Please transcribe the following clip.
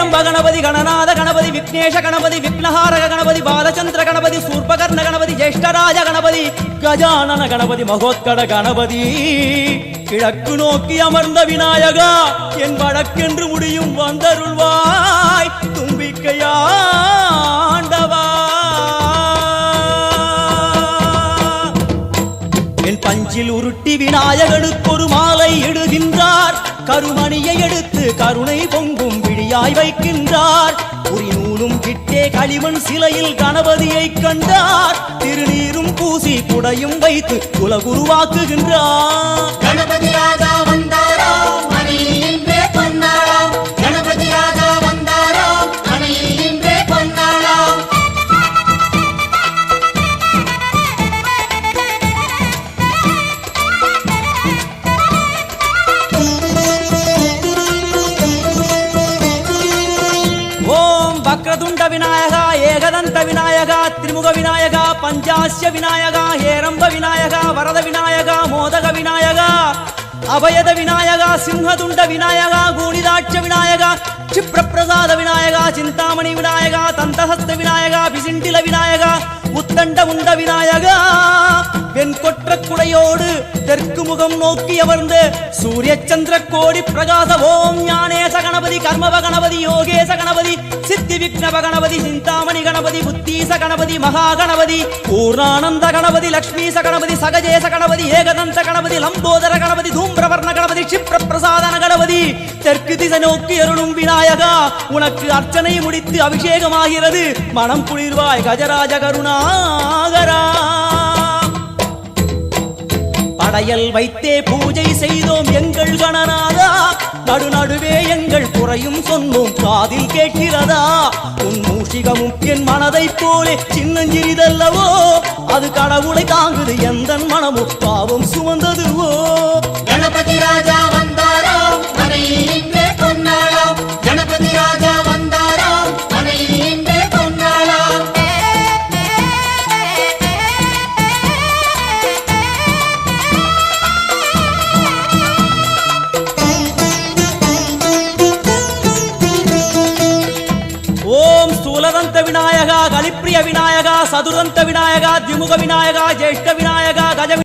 ஏரம்ப கணபதி கணநாத கணபதி விக்னேஷ கணபதி விக்னஹாரக கணபதி பாலச்சந்திர கணபதி சூர்பகர்ண கணபதி ஜேஷ்டராஜ கணபதி கஜானன கணபதி மகோத்கட கணபதி. கிழக்கு நோக்கி அமர்ந்த விநாயகா என் வழக்கென்று முடியும் வந்தருள்வாய் தும்பிக்கையா என் பஞ்சில் உருட்டி விநாயகனுக்கு ஒரு மாலை இடுகின்றார் கருமணியை எடுத்து கருணை பொங்கும் விழியாய் வைக்கின்றார். உரி கிட்டே களிமண் சிலையில் கணபதியை கண்டார். திருநீரும் பூசி குடையும் வைத்து குலகுருவாக்குகின்றார். கணபதி ராஜா வக்ரதுண்ட விநாயகா ஏகதந்த விநாயகா திரிமுக விநாயகா பஞ்சாஸ்ய விநாயகா ஹேரம்ப விநாயகா வரத விநாயகா மோதக விநாயகா அபயத விநாயகா சிம்ஹதுண்ட விநாயகா கூணிதாட்ச விநாயகா க்ஷிப்ரப்பிரசாத விநாயகா சிந்தாமணி விநாயகா தந்தஹஸ்த விநாயகா பிசிண்டில விநாயகா உத்தண்ட உண்ட விநாயகா வெண் கொற்ற குடையோடு தெற்கு முகம் நோக்கி அமர்ந்து சூரிய சந்திர கோடி பிரகாச ஓம் ஞானேச கணபதி கர்மவ கணபதி யோகேச கணபதி சித்தி விக்னவ கணபதி சிந்தாமணி கணபதி புத்தீச கணபதி மகா கணபதி பூர்ணானந்த கணபதி லக்ஷ்மீச கணபதி சகஜேச கணபதி ஏகதந்த கணபதி லம்போதர கணபதி தூம்பிரவர்ண கணபதி கணபதி. தெற்கு திசை நோக்கி அருளும் விநாயகா உனக்கு அர்ச்சனை முடித்து அபிஷேகமாகிறது. மனம் குளிர்வாய் கஜராஜ கருணாகரா. படையல் வைத்தே பூஜை செய்தோம் எங்கள் கணநாதா. நடுநடுவே எங்கள் குறையும் சொன்னோம் காதில் கேட்கிறதா? உன் மூஷிகமும் என் மனதைப் போலே சின்னஞ்சிறிதல்லவோ? அது கடவுளை தாங்குது எந்த மனமும் பாவம் சுமந்ததுவோ? கணபதி ராஜா வந்தாரா? மனையில் நின்றே பொன்னாளாம் கணபதி ராஜா வந்தாராம் மனையில் நின்றே பொன்னாளாம் ஓம் ஸ்தூலதந்த விநாயகா கலிப்பிரிய விநாயகா சதுரந்த விநாயகா திமுக விநாயகா ஜேஷ்ட விநாயகா கஜ